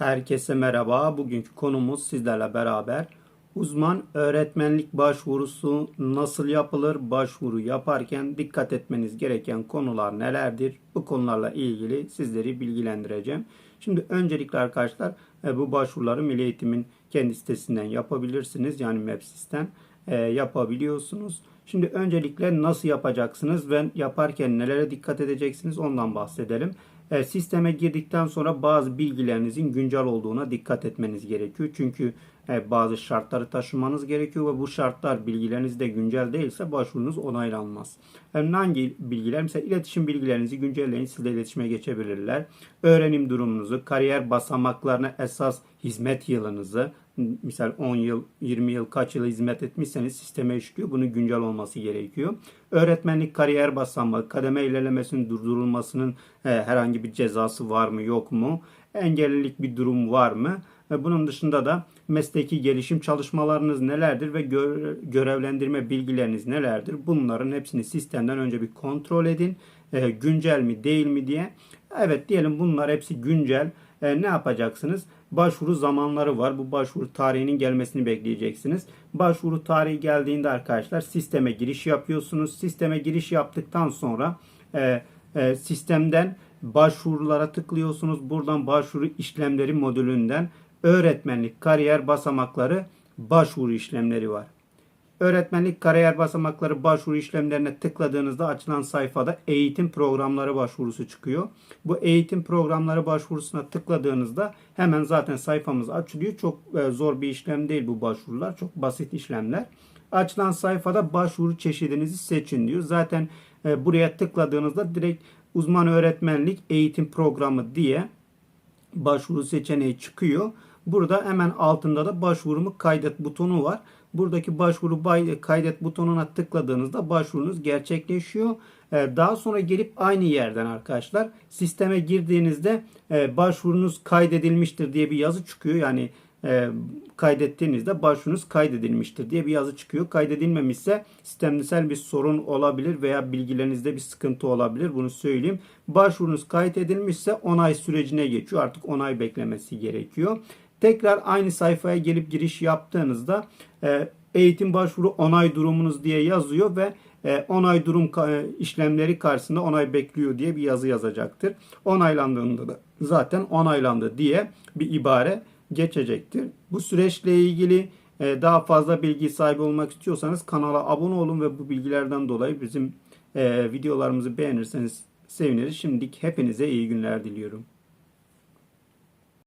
Herkese merhaba. Bugünkü konumuz sizlerle beraber uzman öğretmenlik başvurusu nasıl yapılır? Başvuru yaparken dikkat etmeniz gereken konular nelerdir? Bu konularla ilgili sizleri bilgilendireceğim. Şimdi öncelikle arkadaşlar e, bu başvuruları Milli Eğitim'in kendi sitesinden yapabilirsiniz. Yani Mapsis'ten e, yapabiliyorsunuz. Şimdi öncelikle nasıl yapacaksınız ve yaparken nelere dikkat edeceksiniz ondan bahsedelim. E, sisteme girdikten sonra bazı bilgilerinizin güncel olduğuna dikkat etmeniz gerekiyor. Çünkü e, bazı şartları taşımanız gerekiyor ve bu şartlar bilgileriniz de güncel değilse başvurunuz onaylanmaz. Yani hangi bilgiler? Mesela iletişim bilgilerinizi güncelleyin. Sizle iletişime geçebilirler. Öğrenim durumunuzu, kariyer basamaklarına esas hizmet yılınızı, misal 10 yıl, 20 yıl, kaç yıl hizmet etmişseniz sisteme işliyor. Bunun güncel olması gerekiyor. Öğretmenlik kariyer basamağı, kademe ilerlemesinin durdurulmasının e, herhangi bir cezası var mı, yok mu? Engellilik bir durum var mı? Ve bunun dışında da mesleki gelişim çalışmalarınız nelerdir ve görevlendirme bilgileriniz nelerdir? Bunların hepsini sistemden önce bir kontrol edin. E, güncel mi değil mi diye. Evet diyelim bunlar hepsi güncel. E, ne yapacaksınız? Başvuru zamanları var. Bu başvuru tarihinin gelmesini bekleyeceksiniz. Başvuru tarihi geldiğinde arkadaşlar sisteme giriş yapıyorsunuz. Sisteme giriş yaptıktan sonra e, e, sistemden başvurulara tıklıyorsunuz. Buradan başvuru işlemleri modülünden öğretmenlik kariyer basamakları başvuru işlemleri var. Öğretmenlik kariyer basamakları başvuru işlemlerine tıkladığınızda açılan sayfada eğitim programları başvurusu çıkıyor. Bu eğitim programları başvurusuna tıkladığınızda hemen zaten sayfamız açılıyor. Çok e, zor bir işlem değil bu başvurular. Çok basit işlemler. Açılan sayfada başvuru çeşidinizi seçin diyor. Zaten e, buraya tıkladığınızda direkt uzman öğretmenlik eğitim programı diye başvuru seçeneği çıkıyor. Burada hemen altında da başvurumu kaydet butonu var. Buradaki başvuru kaydet butonuna tıkladığınızda başvurunuz gerçekleşiyor. Ee, daha sonra gelip aynı yerden arkadaşlar sisteme girdiğinizde e, başvurunuz kaydedilmiştir diye bir yazı çıkıyor. Yani e, kaydettiğinizde başvurunuz kaydedilmiştir diye bir yazı çıkıyor. Kaydedilmemişse sistemsel bir sorun olabilir veya bilgilerinizde bir sıkıntı olabilir. Bunu söyleyeyim. Başvurunuz kaydedilmişse onay sürecine geçiyor. Artık onay beklemesi gerekiyor. Tekrar aynı sayfaya gelip giriş yaptığınızda e, eğitim başvuru onay durumunuz diye yazıyor ve e, onay durum işlemleri karşısında onay bekliyor diye bir yazı yazacaktır. Onaylandığında da zaten onaylandı diye bir ibare geçecektir. Bu süreçle ilgili e, daha fazla bilgi sahibi olmak istiyorsanız kanala abone olun ve bu bilgilerden dolayı bizim videolarımızı beğenirseniz seviniriz. Şimdilik hepinize iyi günler diliyorum.